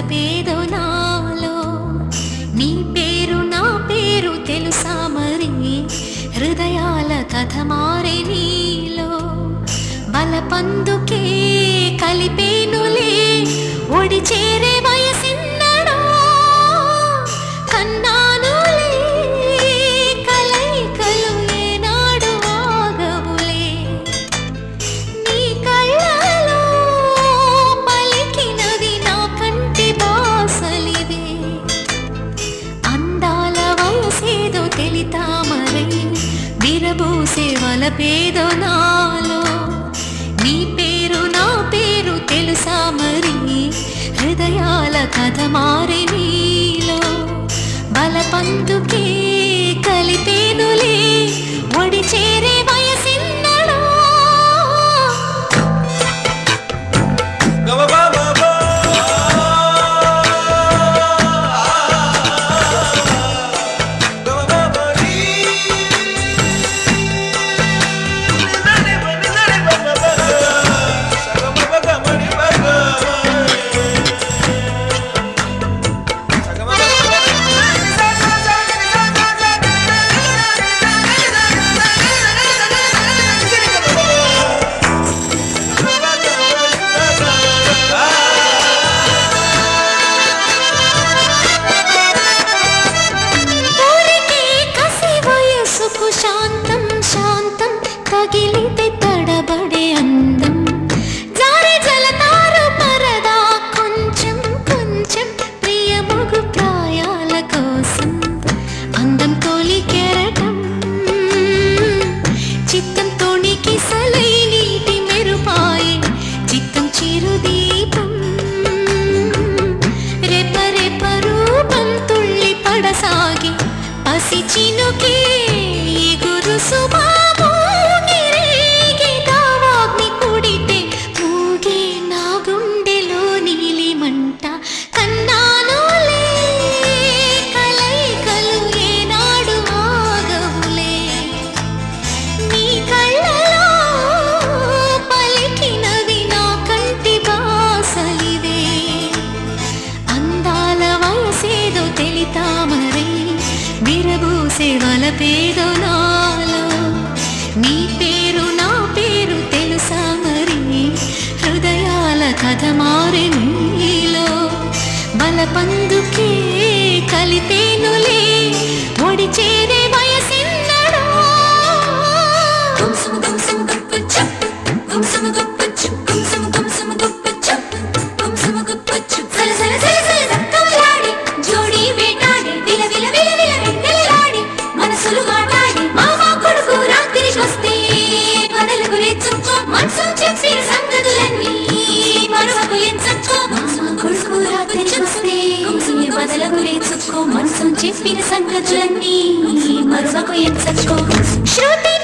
విరబూసే నాలో. నీ పేరు నా పేరు తెలుసా మరి? హృదయాల కథ మారే నీలో. బలపందుకే కలిపేనులే. ఒడి చేరే విరబూసే వలపేదో నాలో నీ పేరు నా పేరు తెలుసా మరి? హృదయాల కథ మారి నీలో. బలపందుకే కలిపేనులే. ఒడి చేరే చినుకే గురు సుమామోగిరేగి దావాగ్ని పుడితే మూగే నా గుండెలో నీలి కన్నానులే. కలయికలు ఏనాడు ఆగవులే. నీ కళ్ళలో పలికినవి నా కంటి బాసలివే. అందాల వయసేదో తెలితామరై విరబూసే వలపేదో నీ పేరు నా పేరు తెలుసా మరి? హృదయాల కథ మారింది మనసు. చెప్పిన సంగతులన్నీ మరొక ఎంచక్కో మామ కొడుకు రాత్రికొస్తే శృతి